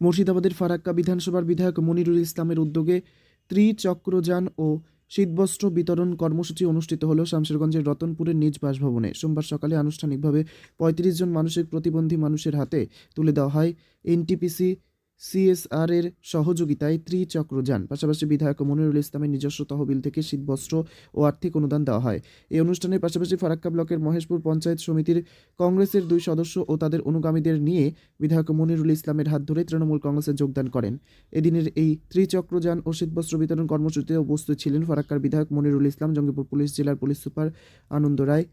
মুর্শিদাবাদের ফারাক্কা বিধানসভার বিধায়ক মনিরুল ইসলামের উদ্যোগে ত্রিচক্রযান ও শীতবস্ত্র বিতরণ কর্মসূচি অনুষ্ঠিত হল শামশেরগঞ্জের রতনপুরের নিজ বাসভবনে। সোমবার সকালে আনুষ্ঠানিকভাবে পঁয়ত্রিশ জন মানসিক প্রতিবন্ধী মানুষের হাতে তুলে দেওয়া হয় এনটিপিসি সিএসআর এর সহযোগিতায় ত্রিচক্রযান পাশাপাশি বিধায়ক মনিরুল ইসলামের নিজস্ব তহবিল থেকে শীতবস্ত্র ও আর্থিক অনুদান দেওয়া হয়। এই অনুষ্ঠানের পাশাপাশি ফারাক্কা ব্লকের মহেশপুর পঞ্চায়েত সমিতির কংগ্রেসের দুই সদস্য ও তাদের অনুগামীদের নিয়ে বিধায়ক মনিরুল ইসলামের হাত ধরে তৃণমূল কংগ্রেসে যোগদান করেন। এদিনের এই ত্রিচক্রযান ও শীতবস্ত্র বিতরণ কর্মসূচিতে উপস্থিত ছিলেন ফারাক্কার বিধায়ক মনিরুল ইসলাম, জঙ্গিপুর পুলিশ জেলার পুলিশ সুপার আনন্দ রায়,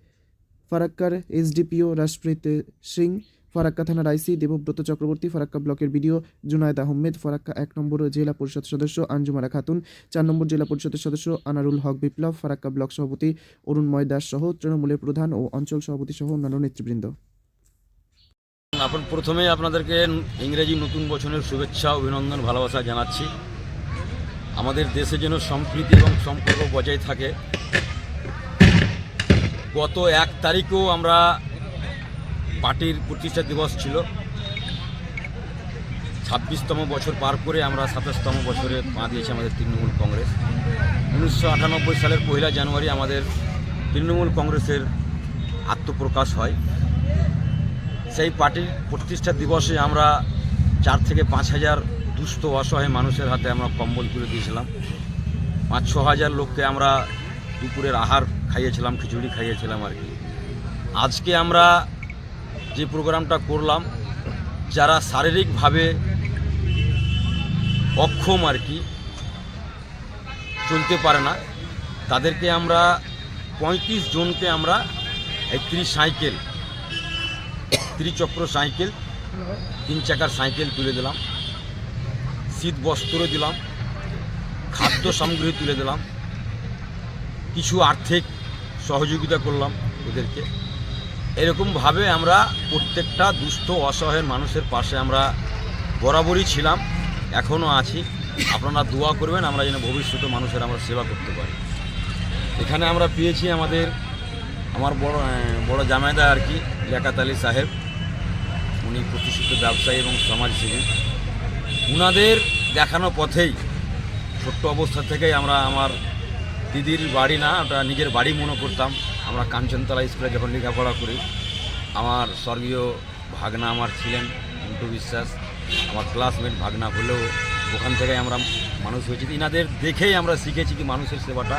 ফারাক্কার এসডিপিও রাজপ্রীত সিং ফারাক্কা থানার আইসি দেবব্রত চক্রবর্তী, ফরাক্কা ব্লকের বিডিও জুনায়েদ আহমেদ, ফারাক্কা এক নম্বর জেলা পরিষদ সদস্য আঞ্জুমারা খাতুন, চার নম্বর জেলা পরিষদের সদস্য আনারুল হক বিপ্লব, ফরাক্কা ব্লক সভাপতি অরুণময় দাস সহ তৃণমূলের প্রধান ও অঞ্চল সভাপতি সহ অন্যান্য নেতৃবৃন্দ। আপন প্রথমে আপনাদেরকে ইংরেজি নতুন বছরের শুভেচ্ছা, অভিনন্দন, ভালোবাসা জানাচ্ছি। আমাদের দেশে যেন সম্প্রীতি এবং সম্পর্ক বজায় থাকে। গত এক তারিখেও আমরা পার্টির প্রতিষ্ঠা দিবস ছিল। ছাব্বিশতম বছর পার করে আমরা সাতাশতম বছরে পা দিয়েছি আমাদের তৃণমূল কংগ্রেস। উনিশশো আটানব্বই সালের পয়লা জানুয়ারি আমাদের তৃণমূল কংগ্রেসের আত্মপ্রকাশ হয়। সেই পার্টির প্রতিষ্ঠা দিবসে আমরা চার থেকে পাঁচ হাজার দুস্থ অসহায় মানুষের হাতে আমরা কম্বল তুলে দিয়েছিলাম। পাঁচ ছ হাজার লোককে আমরা দুপুরের আহার খাইয়েছিলাম, খিচুড়ি খাইয়েছিলাম আর কি। আজকে আমরা যে প্রোগ্রামটা করলাম, যারা শারীরিকভাবে অক্ষম আর কি, চলতে পারে না, তাদেরকে আমরা পঁয়ত্রিশ জনকে আমরা একত্রিশ সাইকেল, ত্রিচক্র সাইকেল, তিন চাকার সাইকেল তুলে দিলাম, শীত বস্ত্র দিলাম, খাদ্য সামগ্রী তুলে দিলাম, কিছু আর্থিক সহযোগিতা করলাম ওদেরকে। এরকমভাবে আমরা প্রত্যেকটা দুস্থ, অসহায় মানুষের পাশে আমরা বরাবরই ছিলাম, এখনও আছি। আপনারা দোয়া করবেন, আমরা যেন ভবিষ্যতে মানুষের আমরা সেবা করতে পারি। এখানে আমরা পেয়েছি আমাদের, আমার বড় বড় জামাইদা আর কি লিয়াকাত আলী সাহেব। উনি প্রতিষ্ঠিত ব্যবসায়ী এবং সমাজসেবী। উনাদের দেখানো পথেই, ছোট্ট অবস্থা থেকেই আমরা আমার দিদির বাড়ি না, ওটা নিজের বাড়ি মনে করতাম। আমরা কাঞ্চনতলা স্কুলে যখন লেখাপড়া করি, আমার স্বর্গীয় ভাগনা আমার ছিলেন, মন্টু বিশ্বাস। আমার ক্লাসমেট ভাগনা হলেও ওখান থেকে আমরা মানুষ হয়েছি। ইনাদের দেখেই আমরা শিখেছি কি মানুষের সেবাটা।